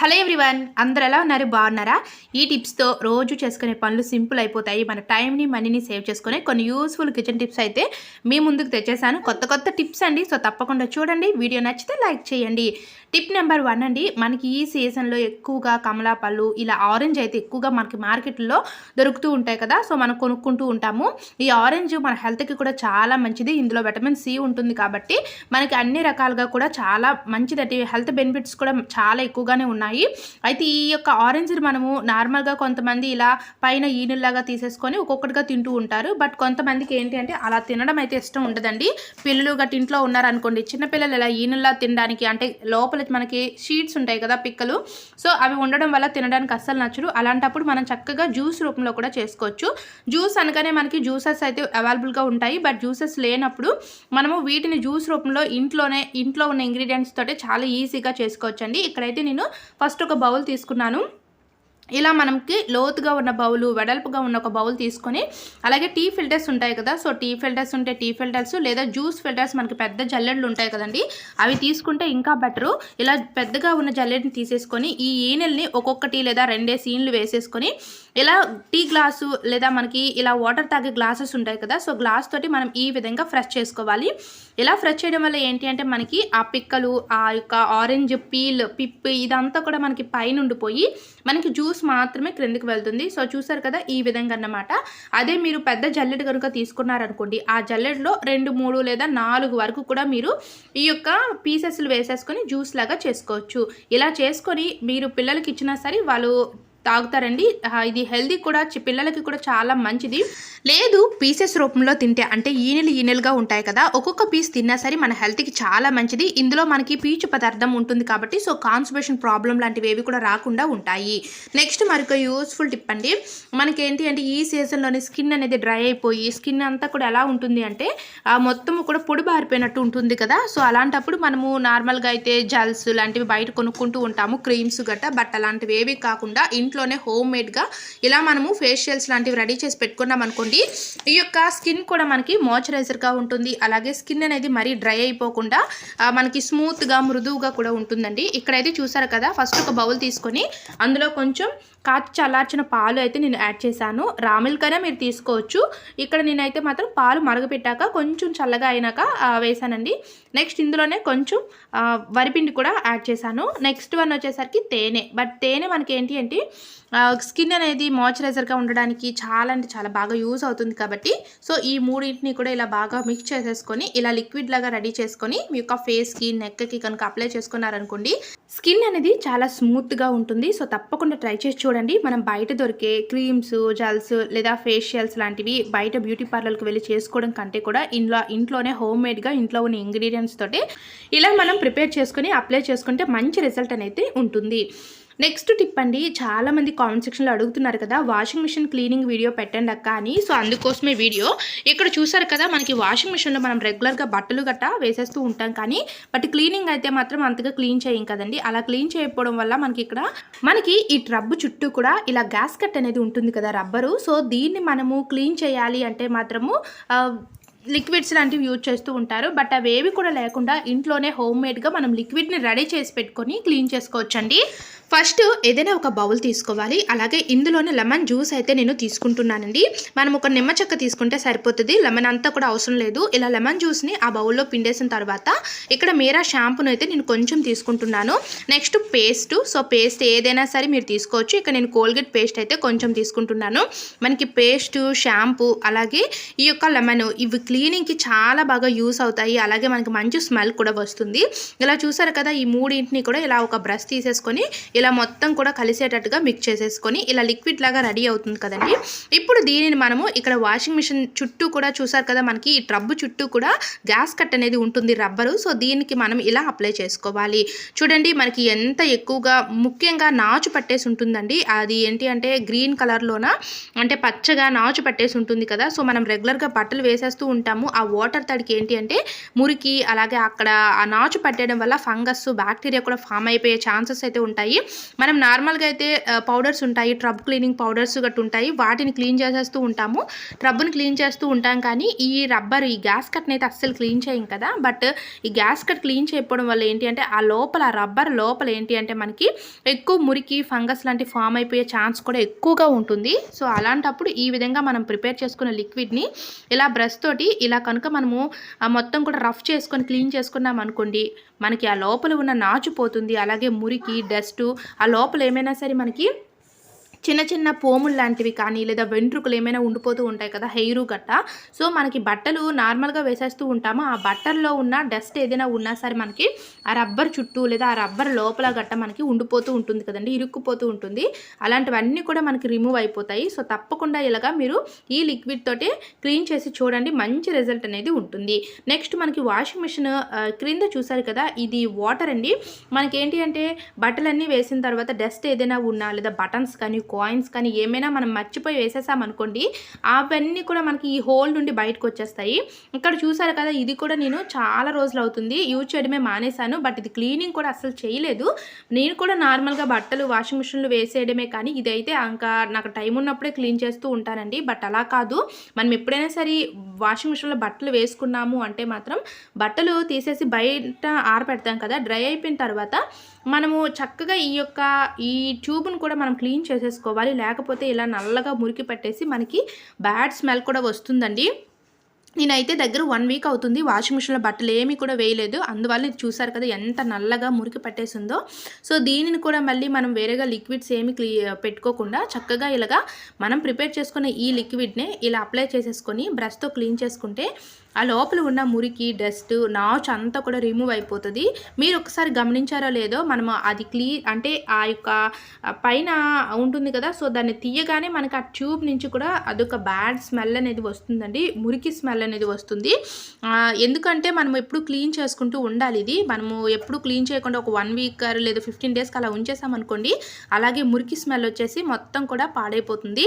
Hello everyone అందరు ఎలా ఉన్నారు? బాగున్నారా? ఈ టిప్స్తో రోజు చేసుకునే పనులు సింపుల్ అయిపోతాయి. మన టైంని మనీని సేవ్ చేసుకునే కొన్ని యూస్ఫుల్ కిచెన్ టిప్స్ అయితే మీ ముందుకు తెచ్చేసాను. కొత్త కొత్త టిప్స్ అండి. సో తప్పకుండా చూడండి. వీడియో నచ్చితే లైక్ చేయండి. టిప్ నెంబర్ వన్ అండి మనకి ఈ సీజన్లో ఎక్కువగా కమలా పళ్ళు ఇలా ఆరెంజ్ అయితే ఎక్కువగా మనకి మార్కెట్లో దొరుకుతూ ఉంటాయి కదా సో మనం కొనుక్కుంటూ ఉంటాము. ఈ ఆరెంజ్ మన హెల్త్కి కూడా చాలా మంచిది ఇందులో విటమిన్ సి ఉంటుంది కాబట్టి మనకి అన్ని రకాలుగా కూడా చాలా మంచిదండి. హెల్త్ బెనిఫిట్స్ కూడా చాలా ఎక్కువగానే ఉన్నాయి. అయితే ఈ యొక్క ఆరెంజ్ మనము నార్మల్గా కొంతమంది ఇలా పైన ఈనుల్లాగా తీసేసుకొని ఒక్కొక్కటిగా తింటూ ఉంటారు. బట్ కొంతమందికి ఏంటి అంటే అలా తినడం అయితే ఇష్టం ఉండదండి. పిల్లలు గట్టి ఇంట్లో ఉన్నారనుకోండి చిన్నపిల్లలు ఇలా ఈనుల్లా తినడానికి అంటే లోపల మనకి షీట్స్ ఉంటాయి కదా పిక్కలు. సో అవి ఉండడం వల్ల తినడానికి అస్సలు నచ్చదు. అలాంటప్పుడు మనం చక్కగా జ్యూస్ రూపంలో కూడా చేసుకోవచ్చు. జ్యూస్ అనగానే మనకి జ్యూసెస్ అయితే అవైలబుల్గా ఉంటాయి. బట్ జ్యూసెస్ లేనప్పుడు మనము వీటిని జ్యూస్ రూపంలో ఇంట్లోనే ఇంట్లో ఉన్న ఇంగ్రీడియంట్స్ తోటే చాలా ఈజీగా చేసుకోవచ్చండి. ఇక్కడైతే నేను ఫస్ట్ ఒక బౌల్ తీసుకున్నాను. ఇలా మనకి లోతుగా ఉన్న బౌలు వెడల్పుగా ఉన్న ఒక బౌల్ తీసుకొని అలాగే టీ ఫిల్టర్స్ ఉంటాయి కదా సో టీ ఫిల్టర్స్ ఉంటే టీ ఫిల్టర్స్ లేదా జ్యూస్ ఫిల్టర్స్ మనకి పెద్ద జల్లెడ్లు ఉంటాయి కదండి అవి తీసుకుంటే ఇంకా బెటరు. ఇలా పెద్దగా ఉన్న జల్లెడ్ని తీసేసుకొని ఈ ఈనెల్ని ఒక్కొక్కటి లేదా రెండే సీన్లు వేసేసుకొని ఇలా టీ గ్లాసు లేదా మనకి ఇలా వాటర్ తాగే గ్లాసెస్ ఉంటాయి కదా సో గ్లాస్ తోటి మనం ఈ విధంగా ఫ్రెష్ చేసుకోవాలి. ఇలా ఫ్రెష్ చేయడం వల్ల ఏంటి అంటే మనకి ఆ పిక్కలు ఆ యొక్క ఆరెంజ్ పీల్ పిప్ ఇదంతా కూడా మనకి పైన ఉండిపోయి మనకి జ్యూస్ మాత్రమే క్రిందికి వెళ్తుంది. సో చూసారు కదా ఈ విధంగా అన్నమాట. అదే మీరు పెద్ద జల్లెడ కనుక తీసుకున్నారనుకోండి ఆ జల్లెడలో రెండు మూడు లేదా నాలుగు వరకు కూడా మీరు ఈ యొక్క పీసెస్లు వేసేసుకొని జ్యూస్ లాగా చేసుకోవచ్చు. ఇలా చేసుకొని మీరు పిల్లలకి ఇచ్చినా సరే వాళ్ళు తాగుతారండి. ఇది హెల్దీ కూడా చి- పిల్లలకి కూడా చాలా మంచిది. లేదు పీసెస్ రూపంలో తింటే అంటే ఈనెలు ఈనెలుగా ఉంటాయి కదా ఒక్కొక్క పీస్ తిన్నా సరే మన హెల్త్కి చాలా మంచిది. ఇందులో మనకి పీచు పదార్థం ఉంటుంది కాబట్టి సో కాన్స్టిపేషన్ ప్రాబ్లం లాంటివి ఏవి కూడా రాకుండా ఉంటాయి. నెక్స్ట్ మరొక యూస్ఫుల్ టిప్ అండి. మనకి ఏంటి అంటే ఈ సీజన్లోనే స్కిన్ అనేది డ్రై అయిపోయి స్కిన్ అంతా కూడా ఎలా ఉంటుంది అంటే మొత్తం కూడా పొడి బారిపోయినట్టు ఉంటుంది కదా సో అలాంటప్పుడు మనము నార్మల్గా అయితే జెల్స్ లాంటివి బయట కొనుక్కుంటూ ఉంటాము క్రీమ్స్ గట్ట బట్ అలాంటివి ఏవి కాకుండా ఇంట్లోనే హోమ్ మేడ్గా ఇలా మనము ఫేషియల్స్ లాంటివి రెడీ చేసి పెట్టుకున్నాం అనుకోండి ఈ యొక్క స్కిన్ కూడా మనకి మాయిశ్చరైజర్గా ఉంటుంది. అలాగే స్కిన్ అనేది మరీ డ్రై అయిపోకుండా మనకి స్మూత్గా మృదువుగా కూడా ఉంటుందండి. ఇక్కడైతే చూసారు కదా ఫస్ట్ ఒక బౌల్ తీసుకొని అందులో కొంచెం కాచి చల్లార్చిన పాలు అయితే నేను యాడ్ చేశాను. రామిల్కైనా మీరు తీసుకోవచ్చు. ఇక్కడ నేనైతే మాత్రం పాలు మరగపెట్టాక కొంచెం చల్లగా అయినాక వేసానండి. నెక్స్ట్ ఇందులోనే కొంచెం వరిపిండి కూడా యాడ్ చేశాను. నెక్స్ట్ వన్ వచ్చేసరికి తేనె. బట్ తేనె మనకి ఏంటి అంటే స్కిన్ అనేది మాయిశ్చరైజర్గా ఉండడానికి చాలా అంటే చాలా బాగా యూజ్ అవుతుంది కాబట్టి సో ఈ మూడింటిని కూడా ఇలా బాగా మిక్స్ చేసేసుకొని ఇలా లిక్విడ్ లాగా రెడీ చేసుకొని మీ యొక్క ఫేస్కి నెక్కి కనుక అప్లై చేసుకున్నారనుకోండి స్కిన్ అనేది చాలా స్మూత్గా ఉంటుంది. సో తప్పకుండా ట్రై చేసి చూడండి. మనం బయట దొరికే క్రీమ్స్ జెల్స్ లేదా ఫేషియల్స్ లాంటివి బయట బ్యూటీ పార్లర్కి వెళ్ళి చేసుకోవడం కంటే కూడా ఇంట్లో ఇంట్లోనే హోమ్ మేడ్గా ఇంట్లో ఉన్న ఇంగ్రీడియంట్స్ తోటి ఇలా మనం ప్రిపేర్ చేసుకొని అప్లై చేసుకుంటే మంచి రిజల్ట్ అనేది ఉంటుంది. నెక్స్ట్ టిప్ అండి చాలా మంది కామెంట్ సెక్షన్లో అడుగుతున్నారు కదా వాషింగ్ మిషన్ క్లీనింగ్ వీడియో పెట్టండి అక్క అని. సో అందుకోసమే వీడియో ఇక్కడ చూసారు కదా మనకి వాషింగ్ మిషన్లో మనం రెగ్యులర్గా బట్టలు గట్టా వేసేస్తూ ఉంటాం కానీ బట్ క్లీనింగ్ అయితే మాత్రం అంతగా క్లీన్ చేయం కదండి. అలా క్లీన్ చేయకపోవడం వల్ల మనకి ఇక్కడ మనకి ఈ ట్రబ్ చుట్టూ కూడా ఇలా గ్యాస్ కట్ అనేది ఉంటుంది కదా రబ్బరు సో దీన్ని మనము క్లీన్ చేయాలి అంటే మాత్రము లిక్విడ్స్ లాంటివి యూజ్ చేస్తూ ఉంటారు. బట్ అవి ఏవి కూడా లేకుండా ఇంట్లోనే హోమ్ మేడ్గా మనం లిక్విడ్ని రెడీ చేసి పెట్టుకొని క్లీన్ చేసుకోవచ్చండి. ఫస్ట్ ఏదైనా ఒక బౌల్ తీసుకోవాలి. అలాగే ఇందులోనే లెమన్ జ్యూస్ అయితే నేను తీసుకుంటున్నానండి. మనం ఒక నిమ్మ చెక్క తీసుకుంటే సరిపోతుంది. లెమన్ అంతా కూడా అవసరం లేదు. ఇలా లెమన్ జ్యూస్ని ఆ బౌల్లో పిండేసిన తర్వాత ఇక్కడ మీరా షాంపూను అయితే నేను కొంచెం తీసుకుంటున్నాను. Next paste. సో పేస్ట్ ఏదైనా సరే మీరు తీసుకోవచ్చు. ఇక్కడ నేను కోల్గేట్ పేస్ట్ అయితే కొంచెం తీసుకుంటున్నాను. మనకి పేస్ట్ షాంపూ అలాగే ఈ యొక్క లెమన్ ఇవి క్లీనింగ్కి చాలా బాగా యూస్ అవుతాయి. అలాగే మనకి మంచి స్మెల్ కూడా వస్తుంది. ఇలా చూసారు కదా ఈ మూడింటిని కూడా ఇలా ఒక బ్రష్ తీసేసుకొని ఇలా మొత్తం కూడా కలిసేటట్టుగా మిక్స్ చేసేసుకొని ఇలా లిక్విడ్ లాగా రెడీ అవుతుంది కదండి. ఇప్పుడు దీనిని మనము ఇక్కడ వాషింగ్ మిషన్ చుట్టూ కూడా చూసారు కదా మనకి ఈ ట్రబ్బు చుట్టూ కూడా గ్యాస్ కట్ అనేది ఉంటుంది రబ్బరు సో దీనికి మనం ఇలా అప్లై చేసుకోవాలి. చూడండి మనకి ఎంత ఎక్కువగా ముఖ్యంగా నాచు పట్టేసి ఉంటుందండి. అది ఏంటి అంటే గ్రీన్ కలర్లోన అంటే పచ్చగా నాచు పట్టేసి ఉంటుంది కదా. సో మనం రెగ్యులర్గా బట్టలు వేసేస్తూ ఉంటాము. ఆ వాటర్ తడికి ఏంటి అంటే మురికి అలాగే అక్కడ ఆ నాచు పట్టేయడం వల్ల ఫంగస్ బ్యాక్టీరియా కూడా ఫామ్ అయిపోయే ఛాన్సెస్ అయితే ఉంటాయి. మనం నార్మల్గా అయితే పౌడర్స్ ఉంటాయి ట్రబ్ క్లీనింగ్ పౌడర్స్ గట్టు ఉంటాయి వాటిని క్లీన్ చేసేస్తూ ఉంటాము. ట్రబ్ని క్లీన్ చేస్తూ ఉంటాం కానీ ఈ రబ్బర్ ఈ గ్యాస్ కట్ని అయితే అస్సలు క్లీన్ చేయం కదా. బట్ ఈ గ్యాస్ కట్ క్లీన్ చేయకపోవడం వల్ల ఏంటి అంటే ఆ లోపల ఆ రబ్బర్ లోపల ఏంటి అంటే మనకి ఎక్కువ మురికి ఫంగస్ లాంటి ఫామ్ అయిపోయే ఛాన్స్ కూడా ఎక్కువగా ఉంటుంది. సో అలాంటప్పుడు ఈ విధంగా మనం ప్రిపేర్ చేసుకున్న లిక్విడ్ని ఇలా బ్రష్ తోటి ఇలా కనుక మనము మొత్తం కూడా రఫ్ చేసుకొని క్లీన్ చేసుకున్నాం అనుకోండి మనకి ఆ లోపల ఉన్న నాచు పోతుంది అలాగే మురికి డస్ట్ ఆ లోపల ఏమైనా సరే మనకి చిన్న చిన్న పోములు లాంటివి కానీ లేదా వెంట్రుకలు ఏమైనా ఉండిపోతూ ఉంటాయి కదా హెయిర్ గట్ట. సో మనకి బట్టలు నార్మల్గా వేసేస్తూ ఉంటాము. ఆ బట్టల్లో ఉన్న డస్ట్ ఏదైనా ఉన్నా సరే మనకి ఆ రబ్బర్ చుట్టూ లేదా ఆ రబ్బర్ లోపల గట్ట మనకి ఉండిపోతూ ఉంటుంది కదండి ఇరుక్కుపోతూ ఉంటుంది. అలాంటివన్నీ కూడా మనకి రిమూవ్ అయిపోతాయి. సో తప్పకుండా ఇలాగా మీరు ఈ లిక్విడ్ తోటి క్లీన్ చేసి చూడండి మంచి రిజల్ట్ అనేది ఉంటుంది. నెక్స్ట్ మనకి వాషింగ్ మిషన్ క్రింద చూసారు కదా ఇది వాటర్ అండి. మనకి ఏంటి అంటే బట్టలన్నీ వేసిన తర్వాత డస్ట్ ఏదైనా ఉన్నా లేదా బటన్స్ కానీ కాయిన్స్ కానీ ఏమైనా మనం మర్చిపోయి వేసేసామనుకోండి అవన్నీ కూడా మనకి ఈ హోల్ నుండి బయటకు వచ్చేస్తాయి. ఇక్కడ చూసారు కదా ఇది కూడా నేను చాలా రోజులు అవుతుంది. యూజ్ చేయడమే మానేశాను బట్ ఇది క్లీనింగ్ కూడా అసలు చేయలేదు. నేను కూడా నార్మల్గా బట్టలు వాషింగ్ మిషన్లు వేసేయడమే కానీ ఇదైతే ఇంకా నాకు టైం ఉన్నప్పుడే క్లీన్ చేస్తూ ఉంటానండి. బట్ అలా కాదు మనం ఎప్పుడైనా సరే వాషింగ్ మిషన్లో బట్టలు వేసుకున్నాము అంటే మాత్రం బట్టలు తీసేసి బయట ఆరపెడతాం కదా డ్రై అయిపోయిన తర్వాత మనము చక్కగా ఈ యొక్క ఈ ట్యూబ్ను కూడా మనం క్లీన్ చేసేసుకోవాలి లేకపోతే ఇలా నల్లగా మురికి పట్టేసి మనకి బ్యాడ్ స్మెల్ కూడా వస్తుందండి. నేనైతే దగ్గర వన్ వీక్ అవుతుంది. వాషింగ్ మిషన్లో బట్టలు ఏమీ కూడా వేయలేదు. అందువల్ల చూసారు కదా ఎంత నల్లగా మురికి పట్టేసిందో. సో దీనిని కూడా మళ్ళీ మనం వేరేగా లిక్విడ్స్ ఏమి క్లీ పెట్టుకోకుండా చక్కగా ఇలాగా మనం ప్రిపేర్ చేసుకున్న ఈ లిక్విడ్ని ఇలా అప్లై చేసేసుకొని బ్రష్తో క్లీన్ చేసుకుంటే ఆ లోపల ఉన్న మురికి డస్ట్ నాచ్ అంతా కూడా రిమూవ్ అయిపోతుంది. మీరు ఒకసారి గమనించారో లేదో మనం అది క్లీ అంటే ఆ యొక్క పైన ఉంటుంది కదా సో దాన్ని తీయగానే మనకి ఆ ట్యూబ్ నుంచి కూడా అదొక బ్యాడ్ స్మెల్ అనేది వస్తుందండి. మురికి స్మెల్ అనేది వస్తుంది. ఎందుకంటే మనం ఎప్పుడు క్లీన్ చేసుకుంటూ ఉండాలి ఇది. మనము ఎప్పుడు క్లీన్ చేయకుండా ఒక వన్ వీక్ లేదా ఫిఫ్టీన్ డేస్కి అలా ఉంచేసామనుకోండి అలాగే మురికి స్మెల్ వచ్చేసి మొత్తం కూడా పాడైపోతుంది.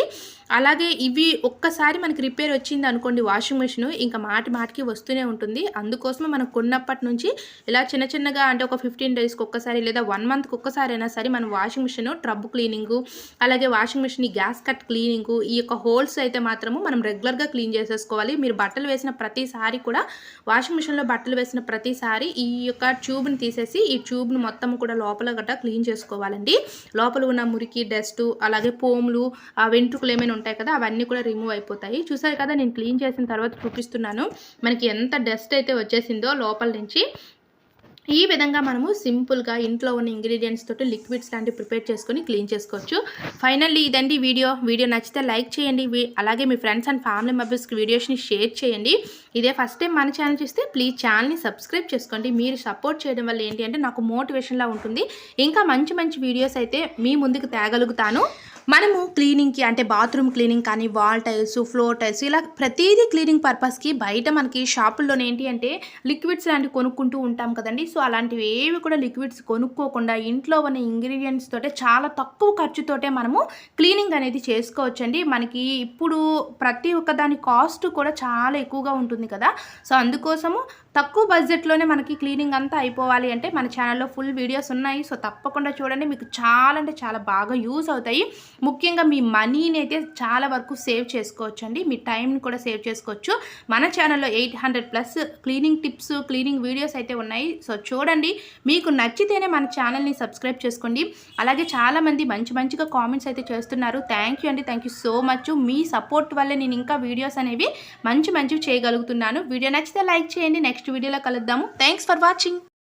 అలాగే ఇవి ఒక్కసారి మనకి రిపేర్ వచ్చింది అనుకోండి వాషింగ్ మిషన్ ఇంకా మాట మాటికి వస్తూనే ఉంటుంది. అందుకోసమే మనం కొన్నప్పటి నుంచి ఇలా చిన్న చిన్నగా అంటే ఒక ఫిఫ్టీన్ డేస్కి ఒక్కసారి లేదా వన్ మంత్కి ఒక్కసారి అయినా సరే మనం వాషింగ్ మిషన్ ట్రబ్ క్లీనింగ్ అలాగే washing machine gasket cleaning ఈ యొక్క హోల్స్ అయితే మాత్రము మనం రెగ్యులర్గా క్లీన్ చేసేసుకోవాలి. మీరు బట్టలు వేసిన ప్రతిసారి కూడా వాషింగ్ మిషన్లో బట్టలు వేసిన ప్రతిసారి ఈ యొక్క ట్యూబ్ని తీసేసి ఈ ట్యూబ్ని మొత్తం కూడా లోపల గట్ట క్లీన్ చేసుకోవాలండి. లోపల ఉన్న మురికి డస్ట్ అలాగే పోములు వెంట్రుకలు ఏమైనా ఉంటాయి కదా అవన్నీ కూడా రిమూవ్ అయిపోతాయి. చూసారు కదా నేను క్లీన్ చేసిన తర్వాత చూపిస్తున్నాను. మనకి ఎంత డస్ట్ అయితే వచ్చేసిందో లోపల నుంచి ఈ విధంగా మనము సింపుల్గా ఇంట్లో ఉన్న ఇంగ్రీడియంట్స్ తోటి లిక్విడ్స్ లాంటివి ప్రిపేర్ చేసుకొని క్లీన్ చేసుకోవచ్చు. ఫైనల్లీ ఇదండి వీడియో. వీడియో నచ్చితే లైక్ చేయండి. అలాగే మీ ఫ్రెండ్స్ అండ్ ఫ్యామిలీ మెంబర్స్కి వీడియోస్ని షేర్ చేయండి. ఇదే ఫస్ట్ టైం మన ఛానల్ చూస్తే ప్లీజ్ ఛానల్ని సబ్స్క్రైబ్ చేసుకోండి. మీరు సపోర్ట్ చేయడం వల్ల ఏంటి అంటే నాకు మోటివేషన్లా ఉంటుంది. ఇంకా మంచి మంచి వీడియోస్ అయితే మీ ముందుకు తేగలుగుతాను. మనము క్లీనింగ్కి అంటే బాత్రూమ్ క్లీనింగ్ కానీ వాల్ టైల్స్ ఫ్లోర్ టైల్స్ ఇలా ప్రతిదీ క్లీనింగ్ పర్పస్కి బయట మనకి షాపుల్లోనే ఏంటి అంటే లిక్విడ్స్ లాంటివి కొనుక్కుంటూ ఉంటాం కదండి. సో అలాంటివి ఏవి కూడా లిక్విడ్స్ కొనుక్కోకుండా ఇంట్లో ఉన్న ఇంగ్రీడియంట్స్ తోటే చాలా తక్కువ ఖర్చుతోటే మనము క్లీనింగ్ అనేది చేసుకోవచ్చండి. మనకి ఇప్పుడు ప్రతి ఒక్క దాని కాస్ట్ కూడా చాలా ఎక్కువగా ఉంటుంది కదా. సో అందుకోసము తక్కువ బడ్జెట్లోనే మనకి క్లీనింగ్ అంతా అయిపోవాలి అంటే మన ఛానల్లో ఫుల్ వీడియోస్ ఉన్నాయి. సో తప్పకుండా చూడండి. మీకు చాలా అంటే చాలా బాగా యూజ్ అవుతాయి. ముఖ్యంగా మీ మనీని అయితే చాలా వరకు సేవ్ చేసుకోవచ్చు అండి మీ టైంని కూడా సేవ్ చేసుకోవచ్చు. మన ఛానల్లో eight hundred plus cleaning tips cleaning videos అయితే ఉన్నాయి. సో చూడండి మీకు నచ్చితేనే మన ఛానల్ని సబ్స్క్రైబ్ చేసుకోండి. అలాగే చాలామంది మంచి మంచిగా కామెంట్స్ అయితే చేస్తున్నారు. థ్యాంక్ యూ అండి. థ్యాంక్ యూ సో మచ్ మీ సపోర్ట్ వల్లే నేను ఇంకా వీడియోస్ అనేవి మంచి మంచివి చేయగలుగుతున్నాను. వీడియో నచ్చితే లైక్ చేయండి. నెక్స్ట్ వీడియోలో కలుద్దాము. Thanks for watching